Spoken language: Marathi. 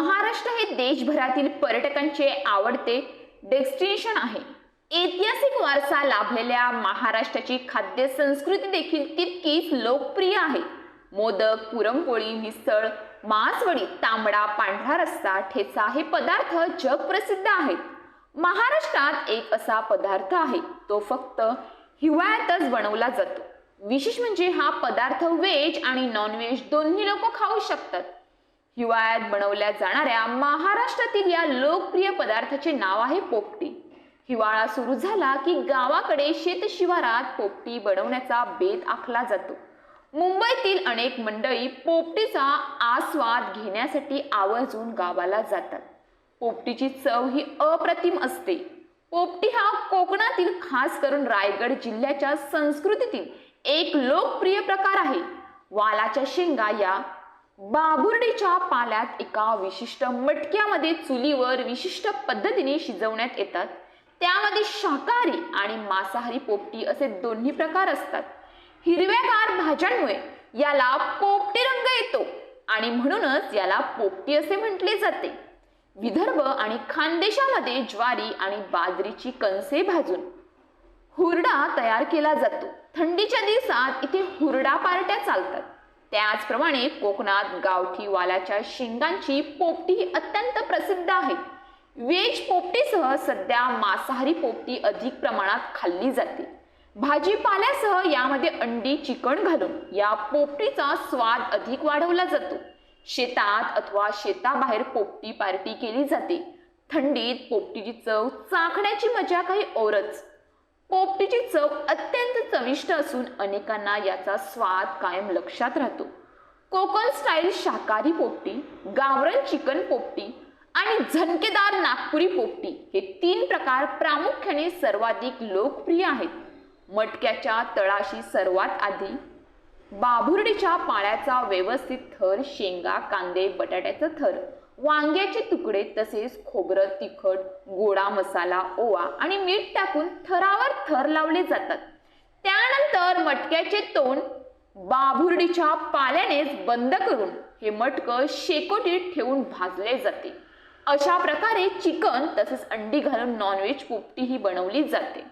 महाराष्ट्र हे देशभरातील पर्यटकांचे आवडते डेस्टिनेशन आहे. ऐतिहासिक वारसा लाभलेल्या महाराष्ट्राची खाद्य संस्कृती देखील तितकीच लोकप्रिय आहे. मोदक पुरणपोळी मिसळ मासवडी तांबडा पांढरा रस्सा ठेचा हे पदार्थ जगप्रसिद्ध आहेत. महाराष्ट्रात एक असा पदार्थ आहे तो फक्त हिवाळ्यातच बनवला जातो. विशेष म्हणजे हा पदार्थ व्हेज आणि नॉनव्हेज दोन्ही लोक खाऊ शकतात. हिवाळ्यात बनवल्या जाणाऱ्या महाराष्ट्रातील या लोकप्रिय पदार्थाचे नाव आहे पोपटी. हिवाळा सुरू झाला की गावाकडे शेतशिवारात पोपटी बनवण्याचा बेत आखला जातो. मुंबईतील अनेक मंडळी पोपटीचा आस्वाद घेण्यासाठी आवर्जून गावाला जातात. पोपटीची चव ही अप्रतिम असते. पोपटी हा कोकणातील खास करून रायगड जिल्ह्याच्या संस्कृतीतील एक लोकप्रिय प्रकार आहे. वालाच्या शेंगा या बाबुर्डीच्या पाल्यात एका विशिष्ट मटक्यामध्ये चुलीवर विशिष्ट पद्धतीने शिजवण्यात येतात. त्यामध्ये शाकाहारी आणि मांसाहारी पोपटी असे दोन्ही प्रकार असतात. हिरव्यागार भाज्यांमुळे याला पोपटी रंग येतो आणि म्हणूनच याला पोपटी असे म्हटले जाते. विदर्भ आणि खानदेशामध्ये ज्वारी आणि बाजरीची कणसे भाजून हुरडा तयार केला जातो. थंडीच्या दिवसात इथे हुरडा पार्ट्या चालतात. त्याचप्रमाणे कोकणात गावठी वालाच्या शेंगांची पोपटी ही अत्यंत प्रसिद्ध आहे. व्हेज पोपटीसह सध्या मांसाहारी पोपटी अधिक प्रमाणात खाल्ली जाते. भाजीपाल्यासह यामध्ये अंडी चिकन घालून या पोपटीचा स्वाद अधिक वाढवला जातो. शेतात अथवा शेताबाहेर पोपटी पार्टी केली जाते. थंडीत पोपटीची चव चाखण्याची मजा काही औरच पोपटीची चव अत्यंत चविष्ट असून अनेकांना याचा स्वाद कायम लक्षात राहतो. कोकण स्टाईल शाकाहारी पोपटी गावरण चिकन पोपटी आणि झणकेदार नागपुरी पोपटी हे तीन प्रकार प्रामुख्याने सर्वाधिक लोकप्रिय आहेत. मटक्याच्या तळाशी सर्वात आधी बाभुर्डीच्या पाण्याचा व्यवस्थित थर शेंगा कांदे बटाट्याचं थर. वांग्याचे तुकडे तसेच खोबरं तिखट गोडा मसाला ओवा आणि मीठ टाकून थरावर थर लावले जातात. त्यानंतर मटक्याचे तोंड बाभुर्डीच्या पाल्यानेच बंद करून हे मटकं शेकोटीत ठेवून भाजले जाते. अशा प्रकारे चिकन तसेच अंडी घालून नॉनव्हेज पोपटी ही बनवली जाते.